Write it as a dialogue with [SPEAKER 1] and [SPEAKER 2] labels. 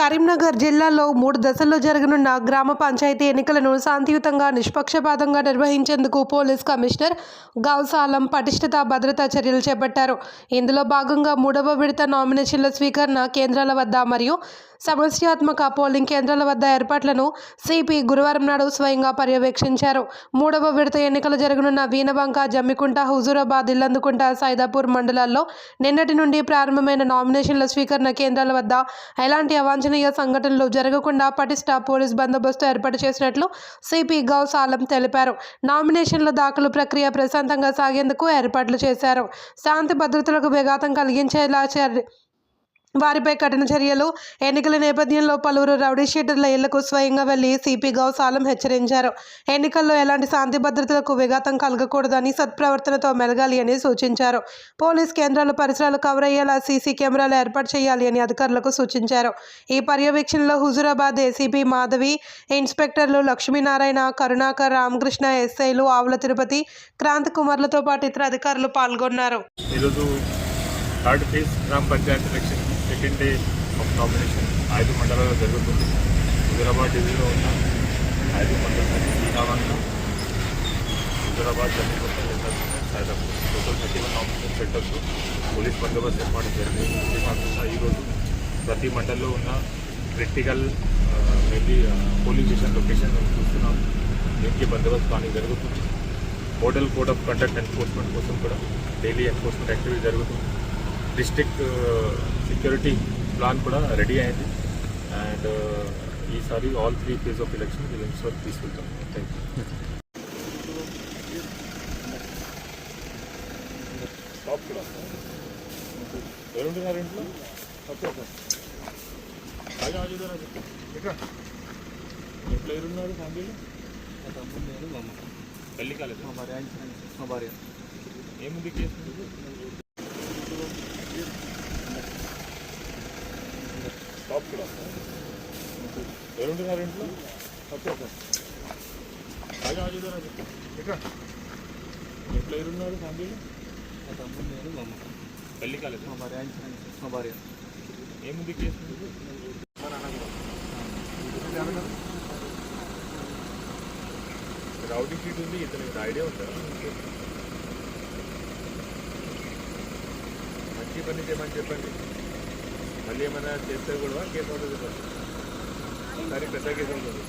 [SPEAKER 1] కరీంనగర్ జిల్లాలో మూడు దశల్లో జరగనున్న గ్రామ పంచాయతీ ఎన్నికలను శాంతియుతంగా నిష్పక్షపాతంగా నిర్వహించేందుకు పోలీస్ కమిషనర్ గౌసాలం పటిష్టత భద్రతా చర్యలు చేపట్టారు. ఇందులో భాగంగా మూడవ విడత నామినేషన్ల స్వీకరణ కేంద్రాల వద్ద మరియు సమస్యాత్మక పోలింగ్ కేంద్రాల వద్ద ఏర్పాట్లను సిపి గురువారం నాడు స్వయంగా పర్యవేక్షించారు. మూడవ విడత ఎన్నికలు జరగనున్న వీనబంక జమ్మికుంట హుజూరాబాద్ ఇల్లందుకుంట సైదాపూర్ మండలాల్లో నిన్నటి నుండి ప్రారంభమైన నామినేషన్ల స్వీకరణ కేంద్రాల వద్ద ఎలాంటి అవాంఛనీయ సంఘటనలు జరగకుండా పటిష్ట పోలీస్ బందోబస్తు ఏర్పాటు చేసినట్లు సిపి గౌస్ ఆలం తెలిపారు. నామినేషన్ల దాఖలు ప్రక్రియ ప్రశాంతంగా సాగేందుకు ఏర్పాట్లు చేశారు. శాంతి భద్రతలకు విఘాతం కలిగించేలా చర్య వారిపై కఠిన చర్యలు ఎన్నికల నేపథ్యంలో పలువురు రౌడీ షీటర్ల ఇళ్ళకు స్వయంగా వెళ్ళి సిపి గౌసాలం హెచ్చరించారు. ఎన్నికల్లో ఎలాంటి శాంతి భద్రతలకు విఘాతం కలగకూడదని సత్ప్రవర్తనతో మెలగాలి అని సూచించారు. పోలీస్ కేంద్రాలు పరిసరాలు కవర్ అయ్యేలా సీసీ కెమెరాలు ఏర్పాటు చేయాలి అని అధికారులకు సూచించారు. ఈ పర్యవేక్షణలో హుజురాబాద్ ఏసీపీ మాధవి ఇన్స్పెక్టర్లు లక్ష్మీనారాయణ కరుణాకర్ రామకృష్ణ ఎస్ఐలు ఆవుల తిరుపతి క్రాంతి కుమార్లతో పాటు ఇతర అధికారులు పాల్గొన్నారు.
[SPEAKER 2] థర్డ్ ఫేజ్ గ్రామ panchayat election second day of nomination ఐదు మండలాల్లో జరుగుతుంది. హుజరాబాద్ డివిజన్లో ఉన్న ఐదు మండలాలు ఈనావంగా Huzurabad Jammikunta Saidapur total thirty one nomination centres police బందోబస్తు ఏర్పాటు జరిగింది. ఇదే కాకుండా ఈరోజు. ప్రతి మండల్లో ఉన్న critical maybe police station location చూస్తున్నాం. దీనికి బందోబస్తు కానీ జరుగుతుంది. Model code of conduct enforcement కోసం కూడా డైలీ ఎన్ఫోర్స్మెంట్ యాక్టివిటీ జరుగుతుంది. డిస్ట్రిక్ట్ సెక్యూరిటీ ప్లాన్ కూడా రెడీ అయింది అండ్ ఈసారి all three phase of election election తీసుకెళ్తాం థ్యాంక్ యూ స్టాప్ కూడా ఎవరుంటున్నారు ఇంట్లో? ఓకే ఓకే బాగా ఆజుదారా ఇక్కడ ఇంట్లో ఎవరున్నారు ఫ్యామిలీలో?
[SPEAKER 3] మా తమ్ముడు నేను మా అమ్మ.
[SPEAKER 2] పెళ్ళి కాలేదు?
[SPEAKER 3] మా భార్య ఆయన చిన్న- మా భార్య.
[SPEAKER 2] ఏముంది కేసు స్టాప్ కూడా ఎవరుంటున్నారు ఇంట్లో? Okay okay. బాగా ఆజుదారా ఇక్కడ ఇంట్లో ఎవరున్నారు ఫ్యామిలీలో
[SPEAKER 3] మా తమ్ముడు నేను మా అమ్మ.
[SPEAKER 2] పెళ్ళి కాలేదు?
[SPEAKER 3] మా భార్య మా భార్య.
[SPEAKER 2] ఏముంది కేసు రౌడీ షీట్ ఉంది ఇతనికి ఐడియా ఉందా? మంచి పని చేయమని చెప్పండి. మళ్ళీ ఏమైనా చేస్తే కూడా కేసు అవుతుంది చెప్పండి సరే పెద్ద కేసు ఉంటుంది